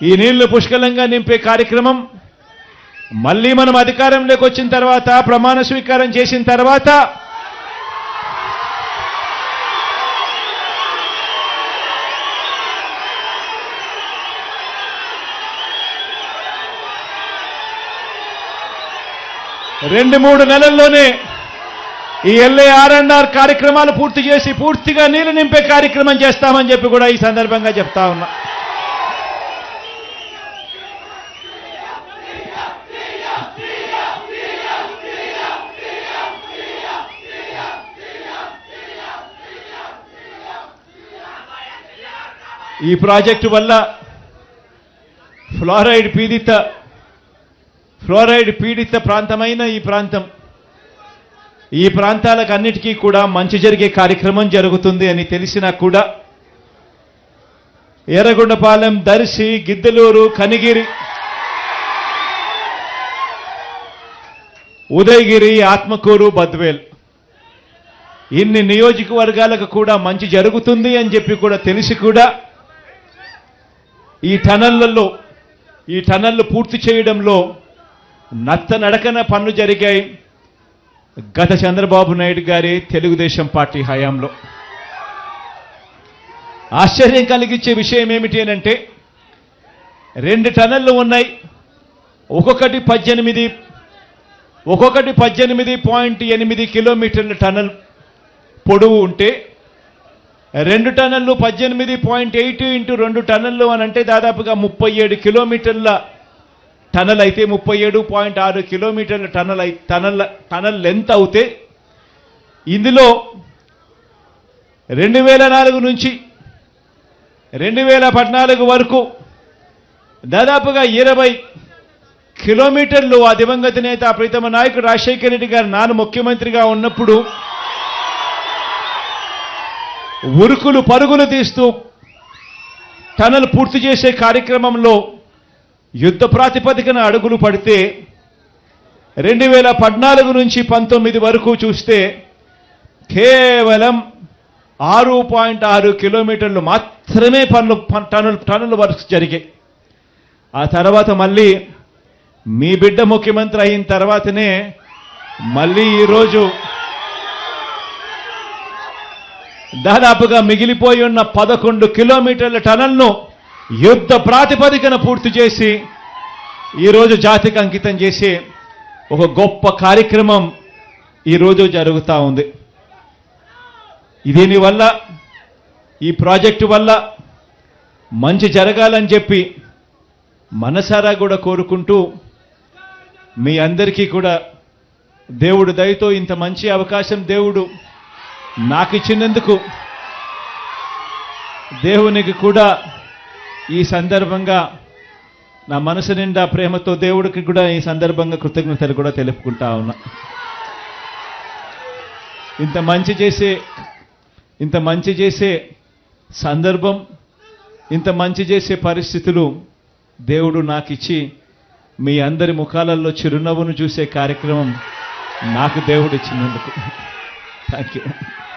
ఈ నీళ్ళు పుష్కలంగా నింపే కార్యక్రమం మళ్ళీ మనం అధికారంలోకి వచ్చిన తర్వాత ప్రమాణ స్వీకారం చేసిన తర్వాత రెండు మూడు నెలల్లోనే ఈ ఎల్ఏ ఆర్ఎన్ఆర్ కార్యక్రమాలు పూర్తి చేసి పూర్తిగా నీళ్ళు నింపే కార్యక్రమం చేస్తామని చెప్పి కూడా ఈ సందర్భంగా చెప్తా ఉన్నా. ఈ ప్రాజెక్టు వల్ల ఫ్లోరైడ్ పీడిత ఫ్లోరైడ్ పీడిత ప్రాంతమైన ఈ ప్రాంతం. ఈ ప్రాంతాలకు అన్నిటికీ కూడా మంచి జరిగే కార్యక్రమం జరుగుతుంది అని తెలిసినా కూడా ఎర్రగొండపాలెం దర్శి గిద్దలూరు కనిగిరి ఉదయగిరి ఆత్మకూరు బద్వేల్. ఇన్ని నియోజకవర్గాలకు కూడా మంచి జరుగుతుంది అని చెప్పి కూడా తెలిసి కూడా ఈ టనళ్ళలో ఈ టనళ్ళు పూర్తి చేయడంలో నత్త నడకన పనులు జరిగాయి. గత చంద్రబాబు నాయుడు గారి తెలుగుదేశం పార్టీ హయాంలో. ఆశ్చర్యం కలిగించే విషయం ఏమిటి అని అంటే రెండు టనళ్ళు ఉన్నాయి. ఒక్కొక్కటి పద్దెనిమిది ఒక్కొక్కటి పద్దెనిమిది పాయింట్ ఎనిమిది కిలోమీటర్ల టనల్ పొడవు ఉంటే రెండు టన్నులు పద్దెనిమిది పాయింట్ ఎయిట్ ఇంటూ రెండు టన్నులు అని అంటే దాదాపుగా ముప్పై ఏడు కిలోమీటర్ల టనల్ అయితే ముప్పై ఏడు పాయింట్ ఆరు కిలోమీటర్ల టనల్ అయి టనల్ టనల్ లెంత్ అవుతే ఇందులో రెండు వేల నాలుగు నుంచి రెండు వేల పద్నాలుగు వరకు దాదాపుగా ఇరవై కిలోమీటర్లు ఆ దివంగత నేత ప్రీతమ నాయకుడు రాజశేఖర రెడ్డి గారు నాన్న ముఖ్యమంత్రిగా ఉన్నప్పుడు ఉరుకులు పరుగులు తీస్తూ టనల్ పూర్తి చేసే కార్యక్రమంలో యుద్ధ ప్రాతిపదికన అడుగులు పడితే రెండు వేల పద్నాలుగు నుంచి పంతొమ్మిది వరకు చూస్తే కేవలం ఆరు పాయింట్ ఆరు కిలోమీటర్లు మాత్రమే పనులు పన్- టనల్ టనల్ వర్క్స్ జరిగాయి. ఆ తర్వాత మళ్ళీ మీ బిడ్డ ముఖ్యమంత్రి అయిన తర్వాతనే మళ్ళీ ఈరోజు దాదాపుగా మిగిలిపోయి ఉన్న పదకొండు కిలోమీటర్ల టనల్ను యుద్ధ ప్రాతిపదికన పూర్తి చేసి ఈరోజు జాతికి అంకితం చేసే ఒక గొప్ప కార్యక్రమం ఈరోజు జరుగుతూ ఉంది. దీనివల్ల ఈ ప్రాజెక్టు వల్ల మంచి జరగాలని చెప్పి మనసారా కూడా కోరుకుంటూ మీ అందరికీ కూడా దేవుడు దయతో ఇంత మంచి అవకాశం దేవుడు నాకు ఇచ్చినందుకు దేవునికి కూడా ఈ సందర్భంగా నా మనసు నిండా ప్రేమతో దేవుడికి కూడా ఈ సందర్భంగా కృతజ్ఞతలు కూడా తెలుపుకుంటా ఉన్నా. ఇంత మంచి చేసే ఇంత మంచి చేసే సందర్భం ఇంత మంచి చేసే పరిస్థితులు దేవుడు నాకు ఇచ్చి మీ అందరి ముఖాలలో చిరునవ్వును చూసే కార్యక్రమం నాకు దేవుడు ఇచ్చినందుకు థ్యాంక్ యూ